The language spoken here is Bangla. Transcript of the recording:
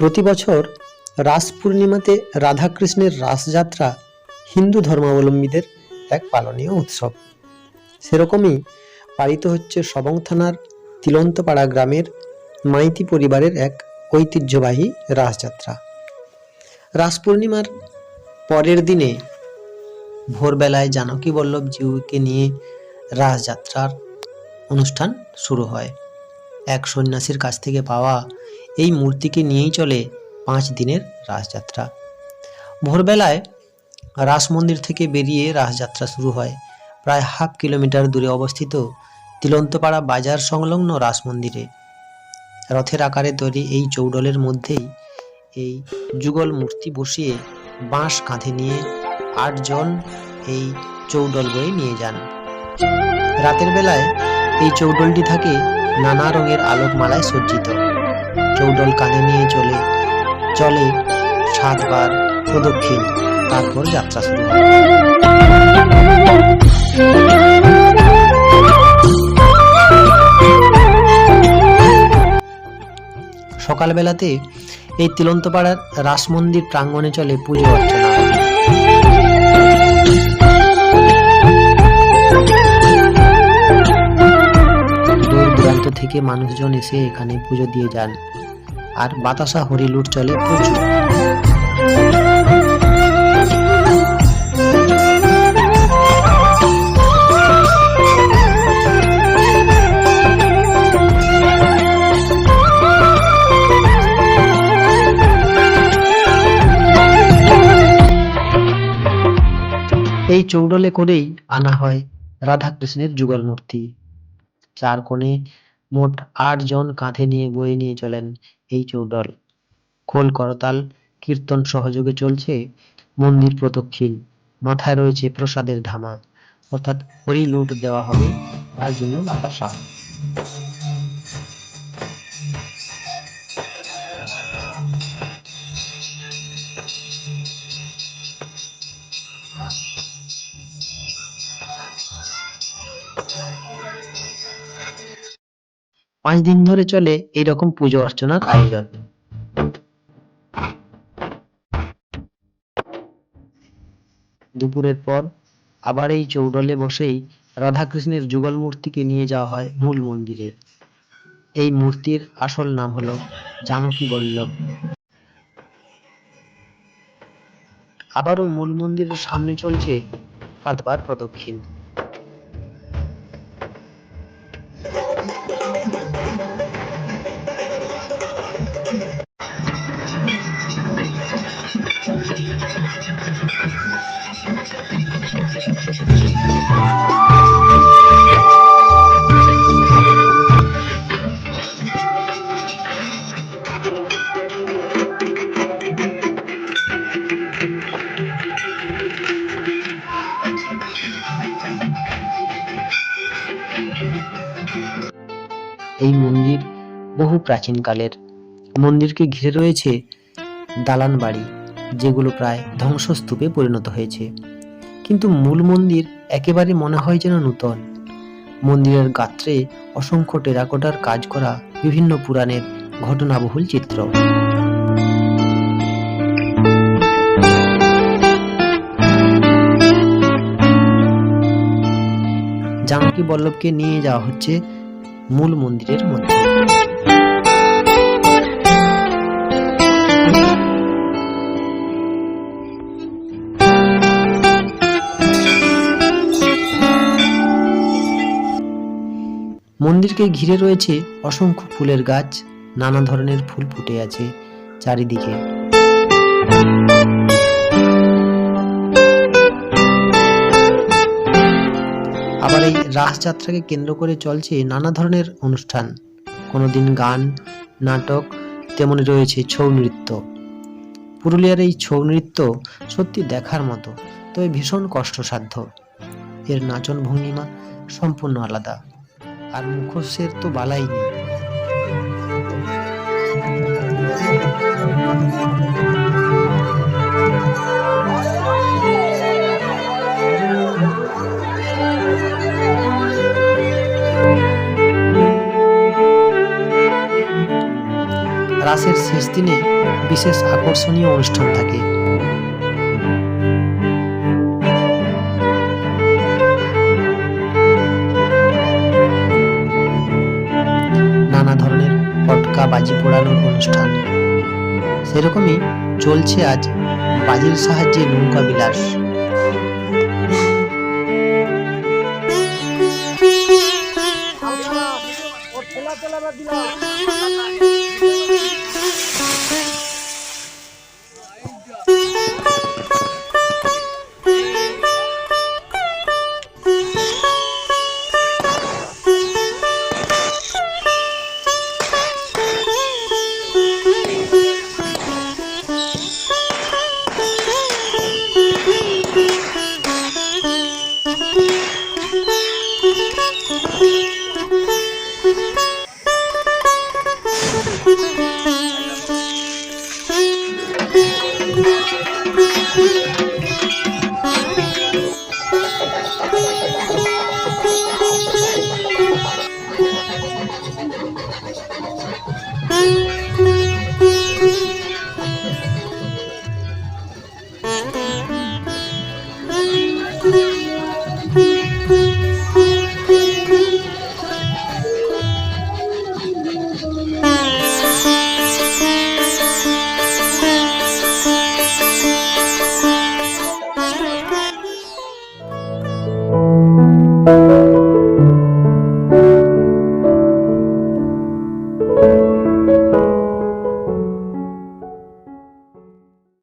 প্রতি বছর রাস পূর্ণিমাতে রাধাকৃষ্ণের রাসযাত্রা হিন্দু ধর্মাবলম্বীদের এক পালনীয় উৎসব। সেরকমই পালিত হচ্ছে সবং থানার তিলন্তপাড়া গ্রামের মাইতি পরিবারের এক ঐতিহ্যবাহী রাসযাত্রা। রাস পূর্ণিমার পরের দিনে ভোরবেলায় জানকী বল্লভ জিউকে নিয়ে রাসযাত্রার অনুষ্ঠান শুরু হয়। এক সন্ন্যাসীর কাছ থেকে পাওয়া এই মূর্তিকে নিয়েই চলে পাঁচ দিনের রাসযাত্রা ভোরবেলায় রাস মন্দির থেকে বেরিয়ে রাসযাত্রা শুরু হয়। প্রায় হাফ কিলোমিটার দূরে অবস্থিত তিলন্তপাড়া বাজার সংলগ্ন রাস মন্দিরে রথের আকারে তৈরি এই চৌডলের মধ্যেই এই যুগল মূর্তি বসিয়ে বাঁশ কাঁধে নিয়ে আটজন এই চৌডল বয়ে নিয়ে যান। রাতের বেলায় এই চৌডলটি থাকে নানা রঙের আলোকমালায় সজ্জিত। চৌডল কাঁধে নিয়ে চলে চলে সাতবার প্রদক্ষিণ তারপর যাত্রা শুরু হয়। সকালবেলাতে এই তিলন্তপাড়ার রাস মন্দির প্রাঙ্গণে চলে পুজো অর্চনা। থেকে মানুষজন এসে এখানে পুজো দিয়ে যান। আর বাতাসা হরিলুট চলে প্রচুর। এই চৌডলে করেই আনা হয় রাধাকৃষ্ণের যুগল মূর্তি চার কোণে মোট আট জন কাঁধে নিয়ে বয়ে নিয়ে চলেন এই চৌডল খোল করতাল, কীর্তন সহযোগে চলছে মন্দির প্রদক্ষিণ। মাথায় রয়েছে প্রসাদের ধামা। অর্থাৎ হরি লুট দেওয়া হবে তার জন্য বাতাসা পাঁচ দিন ধরে চলে এইরকম পুজো অর্চনার আয়োজন। দুপুরের পর আবার এই চৌডলে বসেই রাধাকৃষ্ণের যুগল মূর্তিকে নিয়ে যাওয়া হয় মূল মন্দিরে। এই মূর্তির আসল নাম হলো জানকী বল্লভ। আবারও মূল মন্দিরের সামনে চলছে সাতবার প্রদক্ষিণ। এই মন্দির বহু প্রাচীনকালের। মন্দিরকে ঘিরে রয়েছে দালান বাড়ি যেগুলো প্রায় ধ্বংসস্তূপে পরিণত হয়েছে। কিন্তু মূল মন্দির একেবারে মনে হয় যেন নূতন। মন্দিরের গাত্রে অসংখ্য টেরাকোটার কাজ করা বিভিন্ন পুরাণের ঘটনাবহুল চিত্র। জানকী বল্লভকে নিয়ে যাওয়া হচ্ছে মূল মন্দিরের মধ্যে। মন্দিরকে ঘিরে রয়েছে অসংখ্য ফুলের গাছ, নানা ধরনের ফুল ফুটে আছে চারিদিকে। আবার এই রাসযাত্রাকে কেন্দ্র করে চলছে নানা ধরনের অনুষ্ঠান। কোনোদিন গান, নাটক, তেমনি রয়েছে ছৌ নৃত্য। পুরুলিয়ার এই ছৌ নৃত্য সত্যি দেখার মতো, তবে ভীষণ কষ্টসাধ্য। এর নাচন ভঙ্গিমা সম্পূর্ণ আলাদা। আর মুখোশের তো বালাই নেই। রাসের শেষ দিনে বিশেষ আকর্ষণীয় অনুষ্ঠান থাকে। বাজি পোড়ানোর অনুষ্ঠান। সেরকমই চলছে আজ বাজির সাহায্যে নৌকা বিলাস। ঠেলা ঠেলা দিলাম